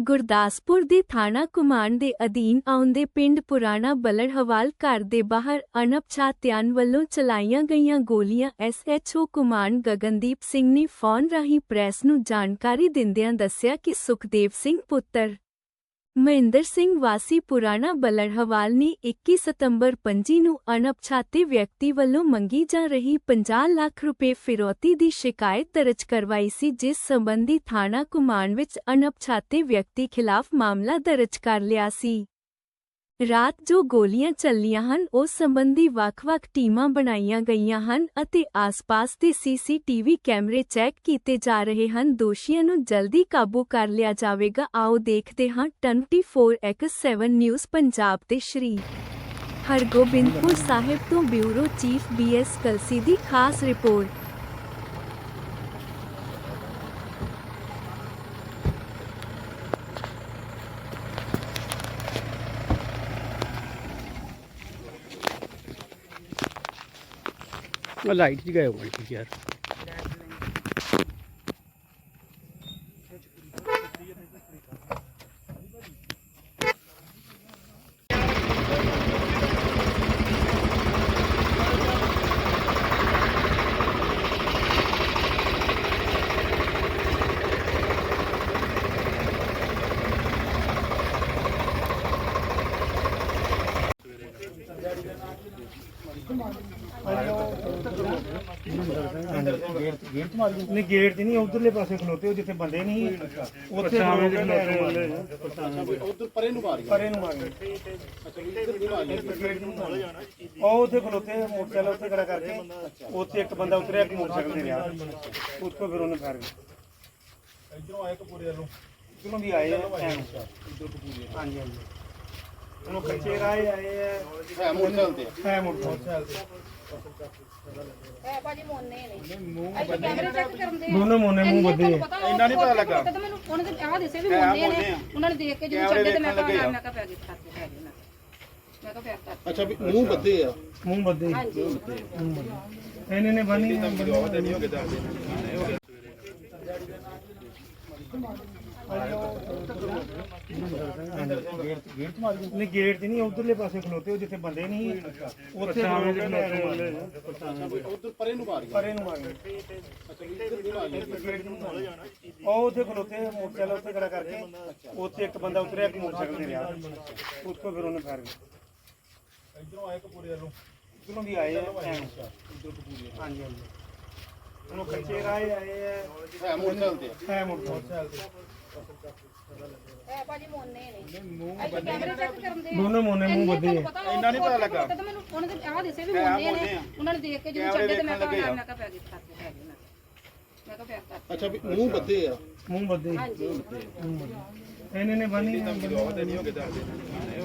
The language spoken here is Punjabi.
ਗੁਰਦਾਸਪੁਰ ਦੇ ਥਾਣਾ ਕੁਮਾਨ ਦੇ ਅਧੀਨ ਆਉਂਦੇ ਪਿੰਡ ਪੁਰਾਣਾ ਬਲੜ ਹਵਾਲ ਘਰ ਦੇ ਬਾਹਰ ਅਣਪਛਾਤਿਆਂ ਵੱਲੋਂ ਚਲਾਈਆਂ ਗਈਆਂ ਗੋਲੀਆਂ ਐਸਐਚਓ ਕੁਮਾਨ ਗਗਨਦੀਪ ਸਿੰਘ ਨੇ ਫੋਨ ਰਾਹੀਂ ਪ੍ਰੈਸ ਨੂੰ ਜਾਣਕਾਰੀ ਦਿੰਦਿਆਂ ਦੱਸਿਆ ਕਿ ਸੁਖਦੇਵ ਸਿੰਘ ਪੁੱਤਰ ਮਹਿੰਦਰ ਸਿੰਘ ਵਾਸੀ ਪੁਰਾਣਾ ਬਲੜਹਵਾਲ ਨੇ 21 ਸਤੰਬਰ 25 ਨੂੰ ਅਣਪਛਾਤੇ ਵਿਅਕਤੀ ਵੱਲੋਂ ਮੰਗੀ ਜਾ ਰਹੀ 50 ਲੱਖ ਰੁਪਏ ਫਿਰੌਤੀ ਦੀ ਸ਼ਿਕਾਇਤ ਦਰਜ ਕਰਵਾਈ ਸੀ, ਜਿਸ ਸੰਬੰਧੀ ਥਾਣਾ ਕੁਮਾਨ ਵਿੱਚ ਅਣਪਛਾਤੇ ਵਿਅਕਤੀ ਖਿਲਾਫ ਮਾਮਲਾ ਦਰਜ ਕਰ ਲਿਆ ਸੀ। ਰਾਤ ਜੋ ਗੋਲੀਆਂ ਚੱਲੀਆਂ ਹਨ, ਉਸ ਸੰਬੰਧੀ ਵੱਖ-ਵੱਖ ਟੀਮਾਂ ਬਣਾਈਆਂ ਗਈਆਂ ਹਨ ਅਤੇ ਆਸ-ਪਾਸ ਦੇ ਸੀਸੀਟੀਵੀ ਕੈਮਰੇ ਚੈੱਕ ਕੀਤੇ ਜਾ ਰਹੇ ਹਨ। ਦੋਸ਼ੀਆਂ ਨੂੰ ਜਲਦੀ ਕਾਬੂ ਕਰ ਲਿਆ ਜਾਵੇਗਾ। ਆਓ ਦੇਖਦੇ ਹਾਂ। 24x7 ਨਿਊਜ਼ ਪੰਜਾਬ ਤੇ ਸ਼੍ਰੀ ਹਰਗੋਬਿੰਦਪੁਰ ਸਾਹਿਬ ਤੋਂ ਬਿਊਰੋ ਚੀਫ ਬੀਐਸ ਕਲਸੀ ਦੀ ਖਾਸ ਰਿਪੋਰਟ। લાઈટ જ ગયો મળી યાર Hello. ਨਹੀਂ ਗੇਟ 'ਚ ਨਹੀਂ ਉਧਰਲੇ ਪਾਸੇ ਖਲੋਤੇ ਉਹ ਜਿੱਥੇ ਬੰਦੇ ਨਹੀਂ ਉੱਥੇ ਖਲੋਤੇ ਉਧਰ ਪਰੇ ਨੂੰ ਮਾਰੀ ਪਰੇ ਨੂੰ ਗਏ ਉਹ ਉੱਥੇ ਖਲੋਤੇ ਮੋਟਰਸਾਈਕਲ ਉੱਤੇ ਖੜਾ ਕਰਕੇ ਉੱਥੇ ਇੱਕ ਬੰਦਾ ਉਤਰਿਆ ਇੱਕ ਮੋਟਰਸਾਈਕਲ ਤੇ ਰਿਹਾ। ਉਸ ਤੋਂ ਫਿਰ ਉਹਨੇ ਫਾਇਰ ਕੀਤਾ ਇਧਰੋਂ ਆਏ ਕਪੂਰੇ ਵੱਲੋਂ। ਇਧਰੋਂ ਵੀ ਆਏ ਆ। ਐਨ। ਹਾਂਜੀ ਹਾਂਜੀ। ਉਹਨੂੰ ਕੱਚੇ ਰਾਏ ਆਏ ਆ। ਹੈ ਮੋਟਰਸਾਈਕਲ ਤੇ। ਹੈ ਮੋਟਰਸਾਈਕਲ ਹੈ ਭਾਜੀ ਮੋਨੇ ਨੇ। ਅਸੀਂ ਕੈਮਰੇ ਚੈੱਕ ਕਰਨ ਦੇ ਦੋਨੋਂ ਮੋਨੇ ਮੂੰਹ ਬੱਧੇ ਆ ਇੰਨਾ ਨੀ ਪਤਾ ਲੱਗਾ। ਤਾਂ ਮੈਨੂੰ ਉਹਨਾਂ ਦੇ ਆਹ ਦਿਸੇ ਵੀ ਮੋਨੇ ਨੇ। ਉਹਨਾਂ ਨੇ ਦੇਖ ਕੇ ਜਦੋਂ ਛੱਡੇ ਤੇ ਮੈਂ ਕਿਹਾ ਮੈਂ ਕਿਹਾ ਪੈ ਗਈ ਖਾਤੇ ਪੈ ਗਈ ਮੈਂ। ਮੈਂ ਕਿਹਾ ਫਿਰ ਕਰ ਅੱਛਾ ਵੀ ਮੂੰਹ ਬੱਦੇ ਆ। ਮੂੰਹ ਬੱਧੇ ਹਾਂਜੀ। ਇਹਨੇ ਨੇ ਬੰਨੀ ਨਹੀਂ ਹੋ ਗਏ ਦੱਸਦੇ ਨਹੀਂ ਗੇਟ 'ਚ ਨਹੀਂ ਉਧਰਲੇ ਪਾਸੇ ਖਲੋਤੇ ਉਹ ਜਿੱਥੇ ਬੰਦੇ ਨਹੀਂ ਉੱਥੇ ਖਲੋਤੇ ਉਧਰ ਪਰੇ ਨੂੰ ਮਾਰੀ ਪਰੇ ਨੂੰ ਆ ਗਏ। ਉਹ ਉੱਥੇ ਖਲੋਤੇ ਮੋਟਰਸਾਈਕਲ ਉੱਤੇ ਖੜਾ ਕਰਕੇ ਉੱਥੇ ਇੱਕ ਬੰਦਾ ਉਤਰਿਆ ਇੱਕ ਮੋਟਰਸਾਈਕਲ ਤੇ ਰਿਹਾ। ਉਸ ਤੋਂ ਫਿਰ ਉਹਨੇ ਫਾਇਰ ਕੀਤਾ ਇਧਰੋਂ ਆਏ ਕਪੂਰੇ ਵੱਲੋਂ। ਇਧਰੋਂ ਵੀ ਆਏ ਆ ਐਨ। ਹਾਂਜੀ ਹਾਂਜੀ। ਉਹਨੂੰ ਕੱਚੇ ਰਾਏ ਆਏ ਆ। ਹੈ ਮੋਟਰਸਾਈਕਲ ਤੇ। ਹੈ ਮੋਟਰਸਾਈਕਲ ਹੈ ਭਾਜੀ ਮੋਨੇ ਨੇ। ਅਸੀਂ ਕੈਮਰੇ ਚੈੱਕ ਕਰਨ ਦੇ ਦੋਨੋਂ ਮੋਨੇ ਮੂੰਹ ਆ। ਇੰਨਾ ਨੀ ਪਤਾ ਲੱਗਾ। ਤਾਂ ਮੈਨੂੰ ਉਹਨਾਂ ਦੇ ਆਹ ਦਿਸੇ ਵੀ ਮੋਨੇ ਨੇ। ਉਹਨਾਂ ਨੇ ਦੇਖ ਕੇ ਜਦੋਂ ਛੱਡੇ ਤੇ ਮੈਂ ਕਿਹਾ ਮੈਂ ਕਿਹਾ ਪੈ ਗਈ ਖਾਤੇ ਪੈ ਗਈ ਮੈਂ ਕਿਹਾ। ਮੈਂ ਕਿਹਾ ਫਿਰ ਕਰ ਅੱਛਾ ਵੀ ਮੂੰਹ ਬੱਦੇ ਆ। ਮੂੰਹ ਬੱਧੇ ਹਾਂਜੀ। ਇਹਨੇ ਨੇ ਬੰਨੀ ਨਹੀਂ ਹੋ ਗਏ ਦੱਸਦੇ।